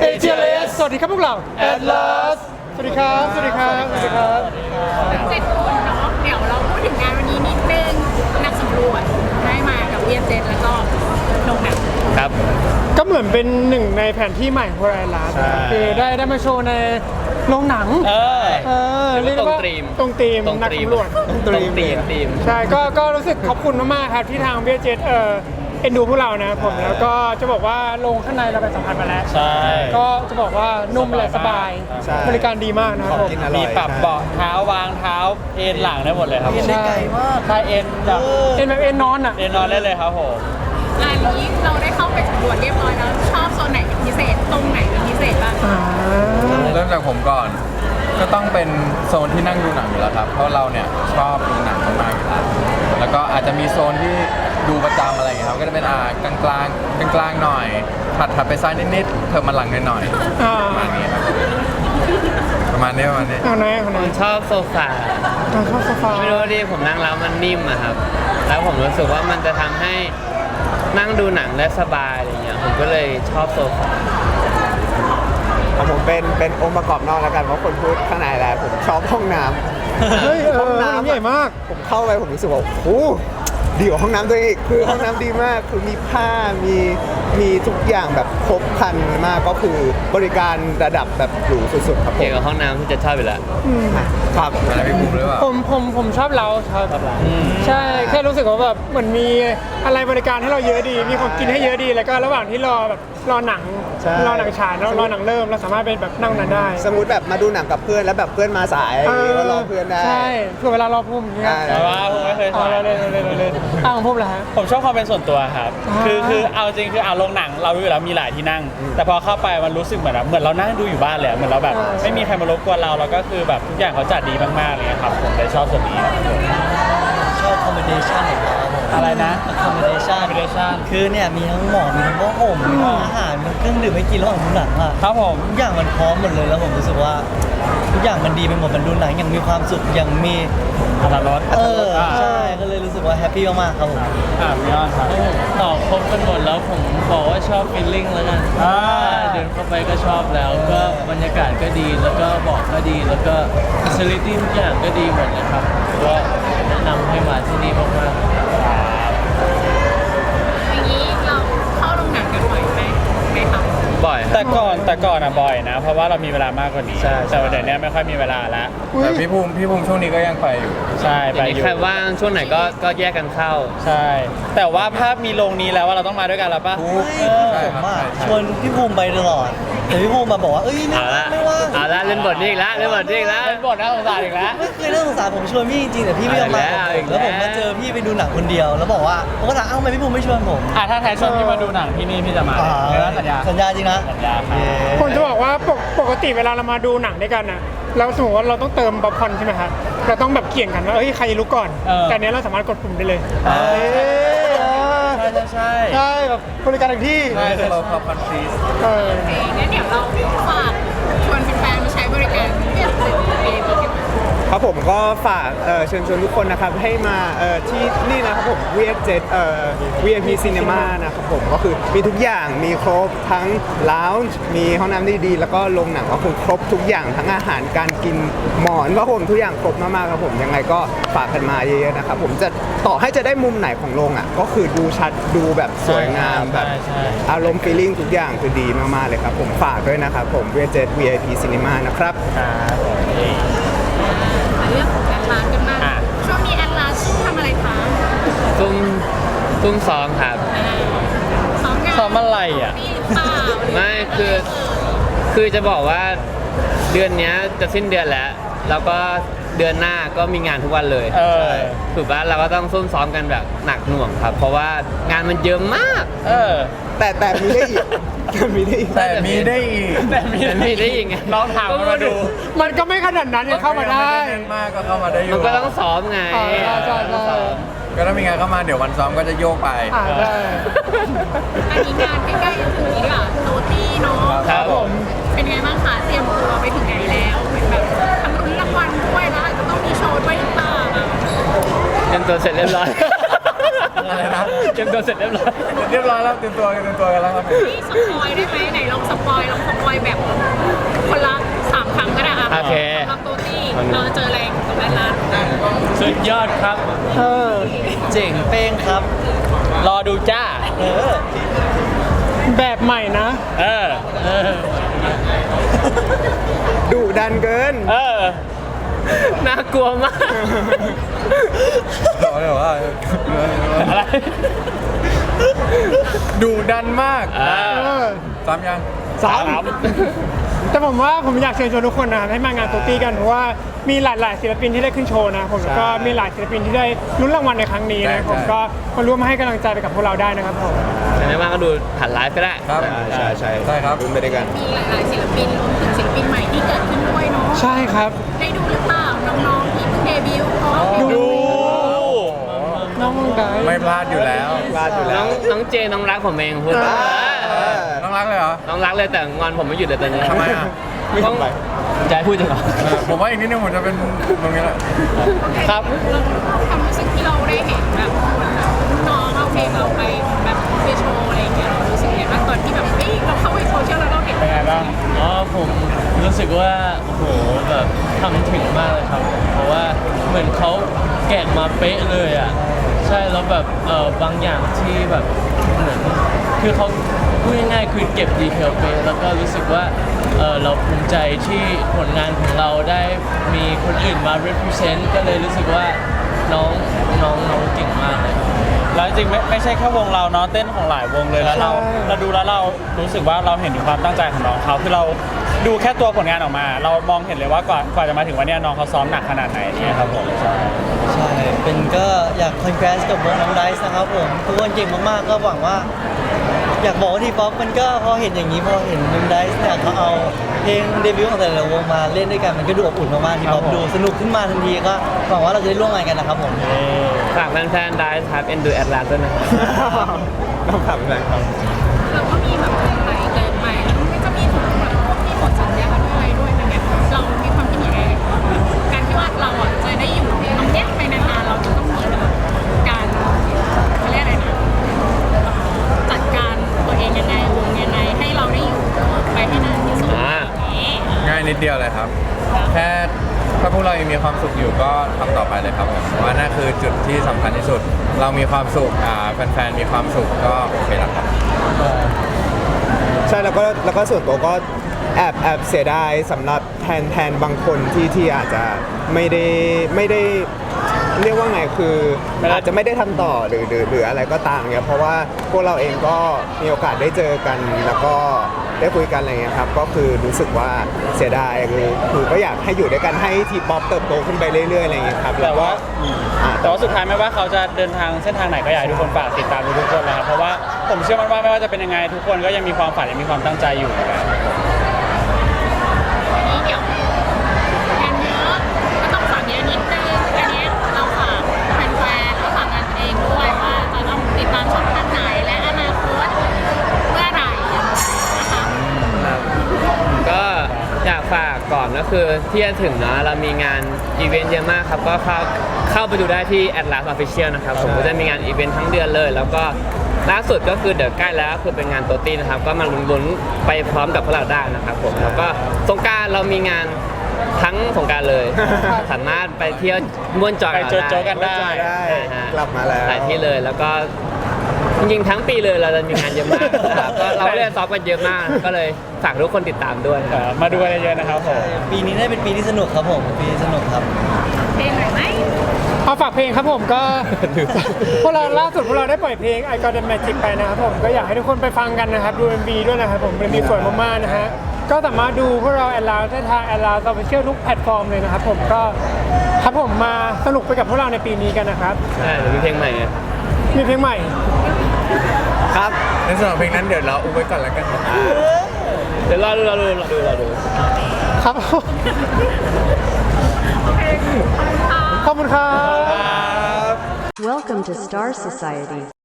เอเชียเลสสวัสดีครับพวกเรา Atlas สวัสดีครับ สวัสดีครับ สวัสดีครับ เจ็ดคนเนาะเดี๋ยวเราพูดถึงงานวันนี้นิดนึงนักสำรวจได้มากับเวียนเจนแล้วก็ลงหนังครับ ก็เหมือนเป็นหนึ่งในแผนที่ใหม่ของไอรัสใช่ คือได้ได้มาโชว์ในโรงหนัง เออ เออเรียกได้ว่าตรงธีมตรงธีมตรงนักตรีมสำรวจตรงตรีมตรีม ใช่ก็ก็รู้สึกขอบคุณมากๆครับที่ทางเบียเจตเออ เอ็นดูพวกเรานะผมแล้วก็จะบอกว่าลงข้างในเราไปสัมผัสมาแล้ว ใช่ ก็จะบอกว่านุ่มและสบาย ใช่บริการดีมากนะครับผมกินอร่อย มีปรับเบาะเท้าวางเท้าเอนหลังได้หมดเลยครับเอ็นได้ไกลมากถ้าเอ็นแบบเอ็นแบบเอ็นนอนอะ เอนนอนได้เลยครับผมงานนี้เราได้เข้าไปสำรวจเรียบร้อยแล้ว ชอบโซนไหนเป็นพิเศษ ตรงไหนเป็นพิเศษบ้างอ่า เริ่มจากผมก่อน ก็ต้องเป็นโซนที่นั่งดูหนังอยู่แล้วครับ เพราะเราเนี่ยชอบดูหนังมากๆอยู่แล้ว แล้วก็อาจจะมีโซนที่ดูประจำอะไรอย่างเงี้ยครับก็จะเป็นอ่ากลางกลางกลางกลางๆหน่อยถัดถัดไปซ้ายนิดๆเพิ่มมาหลังหน่อยอ่าๆประมาณนี้ครับประมาณนี้ประมาณนี้ เอาไหนเอาไหนผมชอบโซฟาเราชอบโซฟาไม่รู้ดิผมนั่งแล้วมันนิ่มอะครับ แล้วผมรู้สึกว่ามันจะทำให้นั่งดูหนังได้สบายอะไรเงี้ยผมก็เลยชอบโซฟา ของผมเป็นเป็นองค์ประกอบนอกแล้วกันเพราะคนพูดข้างในแหละผมชอบห้องน้ำเฮ้ยเออห้องห้องน้ำน้ำใหญ่มาก ผมเข้าไปผมรู้สึกว่าโอ้โหดีกว่าห้องน้ำตัวเองอีกคือห้องน้ำดีมาก คือมีผ้ามีมีทุกอย่างแบบครบครันมากก็คือบริการระดับแบบหรูสุดๆครับผเกี่ยมวกับห้องน้ำที่จะชอบอยู่แล้วครับอะไรพี่ภูมิหรือเปล่าผมผมผมชอบเราครับอืมใช่แค่รู้สึกว่าแบบเหมือนมีอะไรบริการให้เราเยอะดี มีของกินให้เยอะดีแล้วก็ระหว่างที่รอแบบ รอหนังใช่ รอหนังฉายแล้วรอหนังเริ่มเราสามารถเป็นแบบนั่งนั้นได้สมมติแบบมาดูหนังกับเพื่อนแล้วแบบเพื่อนมาสายก็รอเพื่อนได้ ใช่เพื่อเวลารอพุ่มอย่างเงี้ยใช่แต่ว่าผมไม่เคยเอาถ่ายเราเล่นเราเล่นเราเล่นอะของพุ่มเหรอฮะ ผมชอบความเป็นส่วนตัวครับ อ่า คือคือเอาจริงคือเอาโรงหนังเรารู้อยู่แล้วมีหลายที่นั่ง แต่พอเข้าไปมันรู้สึกเหมือนแบบเหมือนเรานั่งดูอยู่บ้านเลยอะเหมือนเราแบบ ไม่มีใครมารบกวนเราแล้วก็คือแบบทุกอย่างเขาจัดดีมากๆเลยครับผมเลยชอบส่วนนี้ ชอบคอมบิเนชันของเขาครับผม อะไรนะ คอมบิเนชัน combination คือเนี่ยมีทั้งหมอนมีทั้งผ้าห่มมีทั้งอาหารมีเครื่องดื่มให้กินระหว่างดูหนังอะครับผม ทุกอย่างมันพร้อมหมดเลยแล้วผมรู้สึกว่าทุกอย่างมันดีไปหมดมันดูหนังอย่างมีความสุขอย่างมีอัตรสเอออ่าใช่ก็เลยรู้สึกว่าแฮปปี้มากๆครับผม อ่าพี่อ้อนครับ ตอบครบกันหมดแล้วผมบอกว่าชอบฟีลลิ่งแล้วกันอ่า เดินเข้าไปก็ชอบแล้ว ก็บรรยากาศก็ดีแล้วก็เบอกก็ดีแล้วก็ฟิสิลิตี้ทุกอย่างก็ดีหมดเลยครับก็แนะนำให้ แต่ ก่อนแต่ก่อนอะบ่อยนะ เพราะว่าเรามีเวลามากกว่านี้ ใช่แต่ว่าเดี๋ยวนี้ไม่ค่อยมีเวลาแล้วอุ๊ยแต่พี่ภูมิพี่ภูมิช่วงนี้ก็ยังไปอยู่ ใช่อไปย่างอนี้ยู่ ใครว่างช่วงไหนก็ก็แยกกันเข้า ใช่ แต่ว่าภาพมีโรงนี้แล้วว่าเราต้องมาด้วยกันแล้วปะทุกเฮ้ยใช่ผมครับอะใช่ใช่ชวนพี่ภูมิไปตลอด แต่พี่ภูมิมาบอกว่า เอ้ยไม่เอาว่างละไม่ว่างเอาละเล่นบทนี้อีกแล้วเล่นบทนี้อีกแล้วเป็นบทน่าสงสารอีกแล้ว ไม่เคยน่าสงสารผมชวนพี่จริงๆแต่พี่ไม่ยอมมาเอากับอีผมกแล้วแล้วผมมาเจอพี่ไปดูหนังคนเดียว แล้วบอกว่าผมก็ถามเอ้าทำไมพี่ภูมิไม่ชวนผมอะถ้าแทนชวนพี่มาดูหนังที่นี่พี่จะมาอ่าเดี๋ยวนะสัญญาสัญญาจริงนะสัญญาครับเย้ผมจะบอกว่าปกปกติเวลาเรามาดูหนังด้วยกันน่ะเราสมมติว่าเราต้องเติมป๊อปคอร์นใช่ไหมครับเราต้องแบบเกี่ยงกันว่าเอ้ยใครลุกก่อน เออ แต่อันเนี้ยเราสามารถกดปุ่มได้เลยเออเอ้ยเออใช่ใช่ใช่ใช่แบบบริการถึงที่ใช่เราขับพันซีส เออโอเคงั้นเดี๋ยวเราฝากชวนแครับผมก็ฝากเอ่อเชิญชวนทุกคนนะครับให้มาเอ่อที่นี่นะครับผม VF7 เอ่อ VIP Cinema นะครับผมก็คือมีทุกอย่างมีครบทั้ง lounge มีห้องน้ำดีๆแล้วก็โรงหนังก็คือครบทุกอย่างทั้งอาหารการกินหมอนก็ผมทุกอย่างครบมากๆครับผมยังไงก็ฝากกันมาเยอะๆนะครับผมจะต่อให้จะได้มุมไหนของโรงอะก็คือดูชัดดูแบบสวยงามแบบ ใช่ใช่ อารมณ์ฟีลลิ่งทุกอย่างคือดีมาก ๆ เลยครับ ผมฝากด้วยนะครับ ผม VF7 VIP Cinema นะครับ ครับผมนี่มา เรื่องของแอดลาสกันบ้างอะ ช่วงนี้แอดลาสซุ่มทำอะไรคะตุ้มตุ้มซ้อมครับซ้อมงานซ้อมอะไรอะปีหรือเปล่าไม่คือ คือจะบอกว่าเดือนเนี้ยจะสิ้นเดือนแล้ว แล้วก็เดือนหน้าก็มีงานทุกวันเลยเออ ถูกปะเราก็ต้องซุ่มซ้อมกันแบบหนักหน่วงครับ เพราะว่างานมันเยอะมาก เออ แต่แต่มีได้อีกแต่ มีได้อีกแต่มีได้อีกแต่มีแต่มีได้ยังไงลองถามมาดู มันก็ไม่ขนาดนั้นยังเข้ามาได้แน่นมากก็เข้ามาได้อยู่มันก็ต้องซ้อมไงอ๋อใช่ใช่ใช่ซ้อมก็ถ้ามีงานเข้ามาเดี๋ยววันซ้อมก็จะโยกไปอ่าได้อันนี้งานใกล้ๆจะถึงนี้ดีกว่าโรตี้เนาะครับผมเป็นไงบ้างคะเตรียมตัวไปถึงไหนแล้วเหมือนแบบทำรุ้นรางวัลด้วยแล้วอาจจะต้องมีโชว์ด้วยหรือเปล่าอะเตรียมตัวเสร็จเรียบร้อย อะไรนะเตรียมตัวเสร็จเรียบร้อยเรียบร้อยแล้วเตรียมตัวกันเตรียมตัวกันแล้วครับผมนี่สปอยได้ไหมไหนลองสปอยลองสปอยแบบ คนละสามคำก็ได้อะโอเค สำหรับตัวที่เราเจอแรงกับแอนลาสสุดยอดครับ เออเจ๋งเป้งครับ รอดูจ้า เออ แบบใหม่นะ เออ เออดุดันเกิน เออ น่ากลัวมากบอกเลยว่าอะไรดุดันมากอ่า เออซ้ำยัง สาม แต่ผมว่าผมอยากเชิญชวนทุกคนนะครับให้มางานตุ๊ตี้กันเพราะว่ามีหลาย ๆ ศิลปินที่ได้ขึ้นโชว์นะผมแล้วก็มีหลายศิลปินที่ได้ลุ้นรางวัลในครั้งนี้นะผมก็มาร่วมให้กำลังใจไปกับพวกเราได้นะครับผมแต่ไม่ว่างก็ดูผ่านไลฟ์ก็ได้ครับใช่ใช่ใช่ครับลุ้นไปด้วยกันมีหลายๆศิลปินรวมถึงศิลปินใหม่ที่เกิดขึ้นด้วยเนาะใช่ครับได้ดูหรือเปล่าน้องๆที่เพิ่งเดบิวต์เขาดูน้องมองได้ไม่พลาดอยู่แล้วพลาดอยู่แล้น้อวงน้องเจน้องรักผมเองพูดอ่าเออ น้องรักเลยเหรอน้องรักเลยแต่งอนผมไม่หยุดเลยตอนนี้ทำไมอะต้องจะให้พูดจริงเหรอเออผมว่าอีกนิดนึงผมจะเป็นตรงนี้แหละครับเราความรู้สึกที่เราได้เห็นแบบน้องเอาเพลงเราไปแบบไปโชว์อะไรอย่างเงี้ยเรารู้สึกยังไงบ้างตอนที่แบบเฮ้ยเราเข้าไปโซเชียลแล้วเราเห็นเป็นไงบ้างอ๋อผมรู้สึกว่าโอ้โหแบบทำถึงมากเลยครับเพราะว่าเหมือนเขาแกะมาเป๊ะเลยอะ ใช่แล้วแบบเออบางอย่างที่แบบเหมือนคือเขาพูดง่ายๆคือเก็บดีเทลเป๊ะแล้วก็รู้สึกว่าเออเราภูมิใจที่ผลงานของเราได้มีคนอื่นมา represent ก็เลยรู้สึกว่าน้องน้องน้องเก่งมากเลยครับ แล้วจริงๆไม่ไม่ใช่แค่วงเราเนาะเต้นของหลายวงเลยแล้วเราใช่ เราดูแล้วเรารู้สึกว่าเราเห็นถึงความตั้งใจของน้องเขาคือเราดูแค่ตัวผลงานออกมา เรามองเห็นเลยว่ากว่ากว่าจะมาถึงวันเนี้ยน้องเขาซ้อมหนักขนาดไหนเนี่ยครับผมใช่ ใช่ เป็นก็อยากคอนแกรสกับวงน้องไดซ์นะครับผม ทุกคนเก่งมากๆ ก็หวังว่า อยากบอกว่าทีป๊อปมันก็พอเห็นอย่างนี้พอเห็นน้องไดซ์เนี่ยเขาเอาเพลงเดบิวต์ของแต่ละวงมาเล่นด้วยกันมันก็ดูอบอุ่นมากๆทีป๊อปดูสนุกขึ้นมาทันทีก็หวังว่าเราจะได้ร่วมงานกันนะครับผม ฝากแฟนๆได้ครับเอ็นดูแอดลาสด้วยนะครับ ต้องขับแรงครับ อยู่ก็ทำต่อไปเลยครับผมผมว่านั่นคือจุดที่สำคัญที่สุด เรามีความสุขอ่าแฟนๆมีความสุขก็โอเคแล้วครับ ใช่แล้วก็แล้วก็ส่วนตัวก็แอบแอบเสียดายสำหรับแทนแทนบางคนที่ที่อาจจะไม่ได้ไม่ได้ เรียกว่าไงคือไม่ได้อาจจะไม่ได้ทำต่อหรือหรือหรืออะไรก็ตามเนี่ยเพราะว่าพวกเราเองก็มีโอกาสได้เจอกันแล้วก็ได้คุยกันอะไรเงี้ยครับก็คือรู้สึกว่าเสียดายคือคือก็อยากให้อยู่ด้วยกันให้ทีป๊อปเติบโตขึ้นไปเรื่อยๆอะไรเงี้ยครับแต่แล้วก็ว่าอ่าแต่ว่าสุดท้ายไม่ว่าเขาจะเดินทางเส้นทางไหนก็อยากให้ทุกคนฝากติดตามทุกๆคนนะครับเพราะว่าผมเชื่อมั่นว่าไม่ว่าจะเป็นยังไงทุกคนก็ยังมีความฝันยังมีความตั้งใจอยู่นะครับ อยากฝากก่อนก็คือที่จะถึงเนาะเรามีงานอีเวนต์เยอะมากครับ ก็เข้าเข้าไปดูได้ที่ Atlas Official นะครับ ผมก็จะมีงานอีเวนต์ทั้งเดือนเลย แล้วก็ล่าสุดก็คือเดี๋ยวใกล้แล้วก็คือเป็นงานโตตี้นะครับ ก็มาลุ้นๆไปพร้อมกับพวกเราได้นะครับผมแล้วก็สงกรารเรามีงานทั้งสงกรารเลย สามารถไปเที่ยวม่วนจอยไปกับโจเราโจกันได้ ได้ ใช่ฮะกลับมาแล้ว หลายที่เลยแล้วก็ จริงๆทั้งปีเลยเราจะมีงานเยอะมากนะครับก็เราก็เลยซ้อมกันเยอะมาก ก็เลยฝากทุกคนติดตามด้วยนะคเอ่รับอมาดูกันเยอะๆนะครับผมปีนี้ได้เป็นปีที่สนุกครับผมปีที่สนุกครับ เพลงหน่อยไหมเอาฝากเพลงครับผมก็ พวกเราล่าสุดพวกเราได้ปล่อยเพลง I Got the Magic ไปนะครับผมก็อยากให้ทุกคนไปฟังกันนะครับ ดู MV ด้วยนะครับผม MV สวยมากๆนะฮะก็สามารถดูพวกเราแอลลาได้ทางแอลลาโซเชียลทุกแพลตฟอร์มเลยนะครับผมก็ครับผมมาสนุกไปกับพวกเราในปีนี้กันนะครับใช่เดี๋ยวมีเพลงใหม่ไงมีเพลงใหม่ ครับในส่วนของเพลงนั้นเดี๋ยวเราอุ้ไว้ก่อนแล้วกันครับเดี๋ยวรอดูรอดูรอดูรอดูครับผมโอเคขอบคุณค่ะขอบคุณครับ Welcome to Star Society.